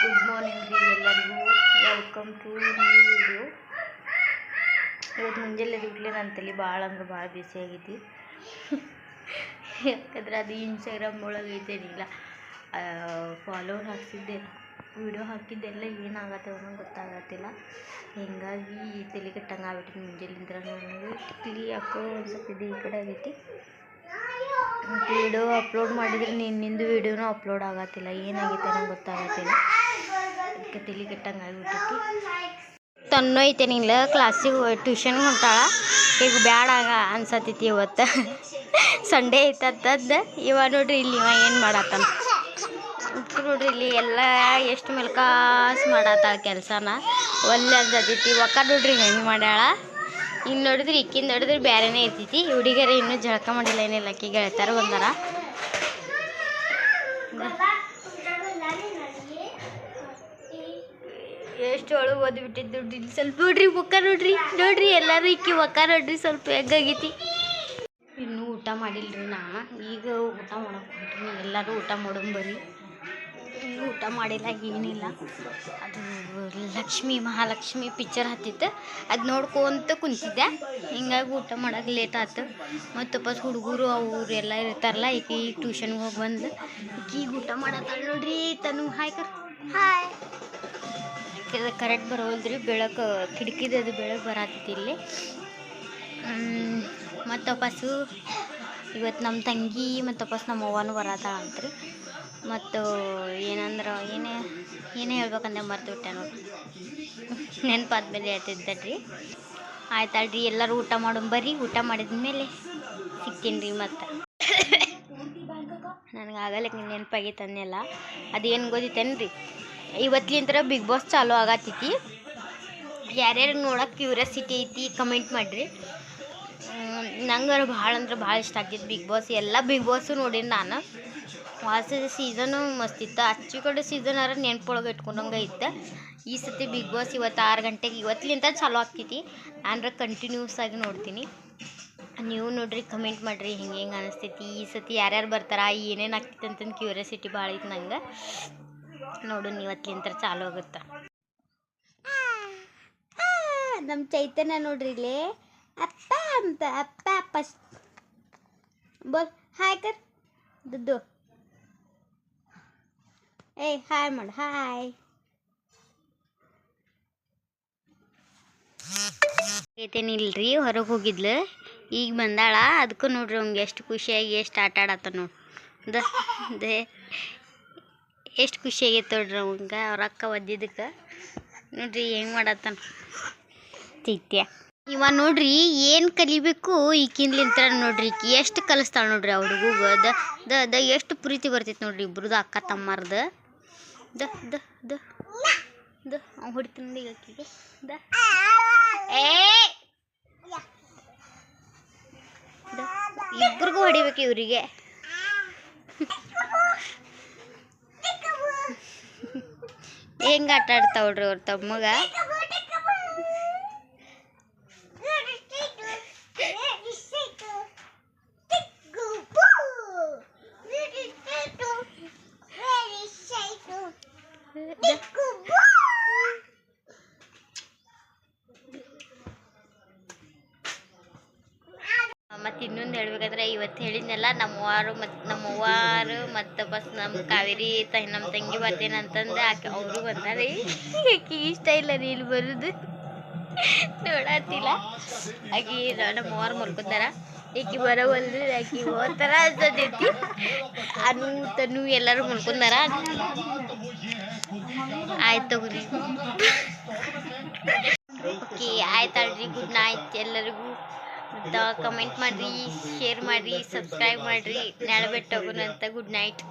Good morning ರೀ ಎಲ್ಲರಿಗೂ. Welcome to new video ಇವತ್ತು ಮುಂಜಾನೆ ಇಡ್ಲಿ ನನ್ನ ತಲೆ ಭಾಳ ಅಂದ್ರೆ ಭಾಳ ಬಿಸಿ ಆಗೈತಿ ಯಾಕಂದ್ರೆ ಅದು ಇನ್ಸ್ಟಾಗ್ರಾಮ್ ಒಳಗೆ ಐತೇನಿಲ್ಲ ಫಾಲೋವರ್ ಹಾಕ್ಸಿದ್ದೆ. ವಿಡಿಯೋ ಹಾಕಿದ್ದೆಲ್ಲ ಏನಾಗತ್ತೆ ಅನ್ನೋ ಗೊತ್ತಾಗತ್ತಿಲ್ಲ. ಹಿಂಗಾಗಿ ತಲೆ ಕೆಟ್ಟಂಗೆ ಆಗ್ಬಿಟ್ಟಿದೆ ಮುಂಜಾನಿಂದ ನನಗೆ ತಲೆ ಹಾಕೋ ಒಂದು ಸ್ವಲ್ಪ ಇದು ಈ ಕಡೆ ಆಗೈತಿ ವಿಡಿಯೋ ಅಪ್ಲೋಡ್ ಮಾಡಿದ್ರೆ ನಿನ್ನಿಂದು ವಿಡಿಯೋನೂ ಅಪ್ಲೋಡ್ ಆಗತ್ತಿಲ್ಲ. ಏನಾಗೈತೆ ನಂಗೆ ಗೊತ್ತಾಗತ್ತಿಲ್ಲ. ಅದಕ್ಕೆ ತಲೆ ಕೆಟ್ಟಂಗೆ ಆಗಿಬಿಟ್ಟೈತಿ ತನ್ನೋ ಐತೇನಿಲ್ಲ ಕ್ಲಾಸಿಗೆ ಟ್ಯೂಷನ್ಗೆ ಹೊಂಟಾಳ. ಈಗ ಬ್ಯಾಡ ಅನ್ಸತ್ತೈತಿ ಇವತ್ತು. ಸಂಡೇ ಐತಂತಂದು, ಇವ ನೋಡ್ರಿ ಇಲ್ಲಿ ಇವ ಏನು ಮಾಡತ್ತಾನ. ನೋಡ್ರಿ ಇಲ್ಲಿ ಎಲ್ಲ ಎಷ್ಟು ಮೆಲ್ಕಾಸ್ ಮಾಡತ್ತಾಳ ಕೆಲಸನ. ಒಲ್ಲೆ ಅನ್ಸತೈತಿ ಒಕ್ಕ ನೋಡ್ರಿ ಹೆಂಗೆ ಮಾಡ್ಯಾಳ. ಇನ್ನು ನೋಡಿದ್ರೆ ಇಕ್ಕಿಂದ ನೋಡಿದ್ರೆ ಬೇರೆನೇ ಇರ್ತೈತಿ ಹುಡುಗಿಯರ ಇನ್ನೂ ಜಳಕ ಮಾಡಿಲ್ಲ ಏನಿಲ್ಲ ಅಕ್ಕಿ ಗೆಳತಾರ ಬಂದಾರ ಎಷ್ಟು ಒಳಗೆ ಓದ್ಬಿಟ್ಟಿದ್ದು ನೋಡ್ರಿ ಇಲ್ಲಿ ಸ್ವಲ್ಪ ನೋಡ್ರಿ ಮುಖ ನೋಡ್ರಿ. ನೋಡ್ರಿ ಎಲ್ಲರೂ ಇಕ್ಕಿ ಮುಖ ನೋಡ್ರಿ ಸ್ವಲ್ಪ ಹೆಗ್ಗಾಗೈತಿ ಇನ್ನೂ ಊಟ ಮಾಡಿಲ್ರಿ ನಾ ಈಗ ಊಟ ಮಾಡಕ್ಕೆ ಎಲ್ಲರೂ ಊಟ ಮಾಡೋಣ ಬರ್ರಿ ಇನ್ನೂ ಊಟ ಮಾಡಿಲ್ಲ ಏನಿಲ್ಲ. ಅದು ಲಕ್ಷ್ಮಿ ಮಹಾಲಕ್ಷ್ಮಿ ಪಿಕ್ಚರ್ ಹತ್ತಿತ್ತು. ಅದು ನೋಡ್ಕೊಂತ ಕುಂತಿದ್ದೆ. ಹಿಂಗಾಗಿ ಊಟ ಮಾಡಕ್ಕೆ ಲೇಟ್ ಆಯ್ತು ಮತ್ತು ವಾಪಸ್ ಹುಡುಗರು, ಅವರು ಎಲ್ಲ ಇರ್ತಾರಲ್ಲ ಈಗ ಈಗ ಟ್ಯೂಷನ್ಗೆ ಹೋಗಿ ಬಂದು ಈಗ ಊಟ ಮಾಡತ್ತಾಳ ನೋಡ್ರಿ, ತನು ಹಾಯ್ ಕರ್ ಹಾಯ್. ಕರೆಕ್ಟ್ ಬರೋಲ್ದ್ರಿ ಬೆಳಕು ಕಿಟಕಿದದು ಬೆಳಕು ಬರತ್ತಿತ್ತು ಇಲ್ಲಿ. ಮತ್ತು ವಾಪಸ್ಸು ಇವತ್ತು ನಮ್ಮ ತಂಗಿ ಮತ್ತು ವಾಪಸ್ ನಮ್ಮ ಅವ್ವನೂ ಬರತ್ತಾಳ ಅಂತ್ರಿ. ಮತ್ತು ಏನಂದ್ರೆ ಏನೇ ಏನೇ ಹೇಳ್ಬೇಕಂದ್ರೆ ಮರ್ತು ಬಿಟ್ಟೆ ನೋಡಿ. ನೆನಪಾದ್ಮೇಲೆ ಹೇಳ್ತಿದ್ದಡ್ರಿ ಆಯ್ತಲ್ರಿ ಎಲ್ಲರೂ ಊಟ ಮಾಡೋಣ ಬರ್ರಿ, ಊಟ ಮಾಡಿದ ಮೇಲೆ ಸಿಗ್ತೀನಿ ರೀ ಮತ್ತು. ನನಗೆ ಆಗಲ್ಲ ನೆನಪಾಗೈತೆ ಅನ್ನೆಲ್ಲ ಅದೇನು ಗೊತ್ತಿತ್ತೇನ್ರಿ? ಇವತ್ತಿಂತರ ಬಿಗ್ ಬಾಸ್ ಚಾಲೂ ಆಗತ್ತೈತಿ ಯಾರ್ಯಾರು ನೋಡೋಕೆ ಕ್ಯೂರಿಯಾಸಿಟಿ ಐತಿ ಕಮೆಂಟ್ ಮಾಡಿರಿ. ನಂಗೆ ಭಾಳ ಅಂದ್ರೆ ಭಾಳ ಇಷ್ಟ ಆಗ್ತಿತ್ತು ಬಿಗ್ ಬಾಸ್ ಎಲ್ಲ ಬಿಗ್ ಬಾಸು ನೋಡೀನಿ ನಾನು. ವಾಸ ಸೀಸನು ಮಸ್ತ್ ಇತ್ತು. ಅಚ್ಚು ಕಡೆ ಸೀಸನ್ ಅರ ನೆನ್ಪೊಳಗೆ ಇಟ್ಕೊಂಡಂಗೆ ಇತ್ತು. ಈ ಸತಿ ಬಿಗ್ ಬಾಸ್ ಇವತ್ತು ಆರು ಗಂಟೆಗೆ ಇವತ್ತಿಲಿಂದ ಚಾಲೂ ಆಗ್ತೈತಿ. ಅಂದ್ರೆ ಕಂಟಿನ್ಯೂಸ್ ಆಗಿ ನೋಡ್ತೀನಿ. ನೀವು ನೋಡ್ರಿ ಕಮೆಂಟ್ ಮಾಡಿರಿ, ಹಿಂಗೆ ಹೆಂಗೆ ಅನಿಸ್ತೈತಿ. ಈ ಸತಿ ಯಾರ್ಯಾರು ಬರ್ತಾರ, ಏನೇನು ಆಗ್ತೈತೆ ಅಂತಂದು ಕ್ಯೂರಿಯಾಸಿಟಿ ಭಾಳ ಇತ್ತು ನಂಗೆ. ನೋಡು ಇವತ್ತಿಂತ ಚಾಲು ಆಗುತ್ತೆ? ನಮ್ಮ ಚೈತನ್ಯ ನೋಡ್ರಿ ಇಲ್ಲಿ. ಅಪ್ಪ ಅಪ್ಪ ಅಪ್ಪ. ಬೋಲ್, ಹಾಯ್ ಕರ್. ದದ್ದು ಏಯ್, ಹಾಯ್ ಮಾಡು, ಹಾಯ್. ಐತೇನಿಲ್ರಿ ಹೊರಗೆ ಹೋಗಿದ್ಲು. ಈಗ ಬಂದಾಳ ಅದಕ್ಕೂ ನೋಡ್ರಿ ಅವ್ನಿಗೆ ಎಷ್ಟು ಖುಷಿಯಾಗಿ, ಎಷ್ಟು ಆಟ ಆಡತ್ತ ದ ಎಷ್ಟು ಖುಷಿಯಾಗೈತೆ ನೋಡ್ರಿ ಅವಂಗೆ, ಅವ್ರ ಅಕ್ಕ ಒದ್ದಿದ್ದಕ್ಕೆ. ನೋಡ್ರಿ, ಹೆಂಗೆ ಮಾಡತ್ತಾನ ತಿತ್ಯ ಇವ ನೋಡ್ರಿ ಏನು ಕಲಿಬೇಕು ಈಕಿನ್ಲಿಂತ್ರ ನೋಡ್ರಿ ಎಷ್ಟು ಕಲಿಸ್ತಾಳ ನೋಡ್ರಿ ಆ ಹುಡುಗುಗ. ದ ದ ದ, ಎಷ್ಟು ಪ್ರೀತಿ ಬರ್ತೈತಿ ನೋಡ್ರಿ ಇಬ್ರದ್ದು ಅಕ್ಕ ತಮ್ಮಾರ್ದ. ದ ದ ದ. ದ ಹೊಡಿತೀನಿ ಆಕಿಗೆ ದ. ಇಬ್ರಿಗೂ ಹೊಡಿಬೇಕು ಇವರಿಗೆ. ಹೆಂಗೆ ಆಟ ಆಡ್ತಾವ್ರಿ ಅವ್ರ ತಮ್ಮಗ? ಇನ್ನೊಂದು ಹೇಳ್ಬೇಕಾದ್ರೆ ಇವತ್ತು ಹೇಳಿದ್ನಲ್ಲ, ನಮ್ಮವ್ವಾರು ಮತ್ತು ನಮ್ಮವ್ವಾರು ಮತ್ತು ಬಸ್ ನಮ್ಮ ಕಾವೇರಿ ತ ನಮ್ಮ ತಂಗಿ ಬರ್ತೇನೆ ಅಂತಂದು. ಆಕೆ ಅವರು ಬಂದಾರೆ. ಆಕೆ ಇಷ್ಟ ಇಲ್ಲ ರೀ ಇಲ್ಲಿ ಬರೋದು. ನೋಡತ್ತಿಲ್ಲ. ಆಕಿ ನಮ್ಮವ್ವಾರು ಮಲ್ಕೊಂತಾರ. ಈಕಿ ಬರೋವಲ್ದು, ಆಕಿ ಹೋಗ್ತಾರ ಅನ್ಸತೈತಿ. ಅನು ತನು ಎಲ್ಲರೂ ಮಲ್ಕೊಂಡಾರ ಆಯ್ತು ತಗೋರಿ. ಓಕೆ ಆಯ್ತಲ್ರಿ ಗುಡ್ ನೈಟ್ ಎಲ್ಲರಿಗೂ. ಕಮೆಂಟ್ ಮಾಡಿರಿ ಶೇರ್ ಮಾಡಿರಿ ಸಬ್ಸ್ಕ್ರೈಬ್ ಮಾಡಿರಿ. ನಾಳೆ ಬಿಟ್ಟು ಹೋಗೋಣ ಅಂತ ಗುಡ್ ನೈಟ್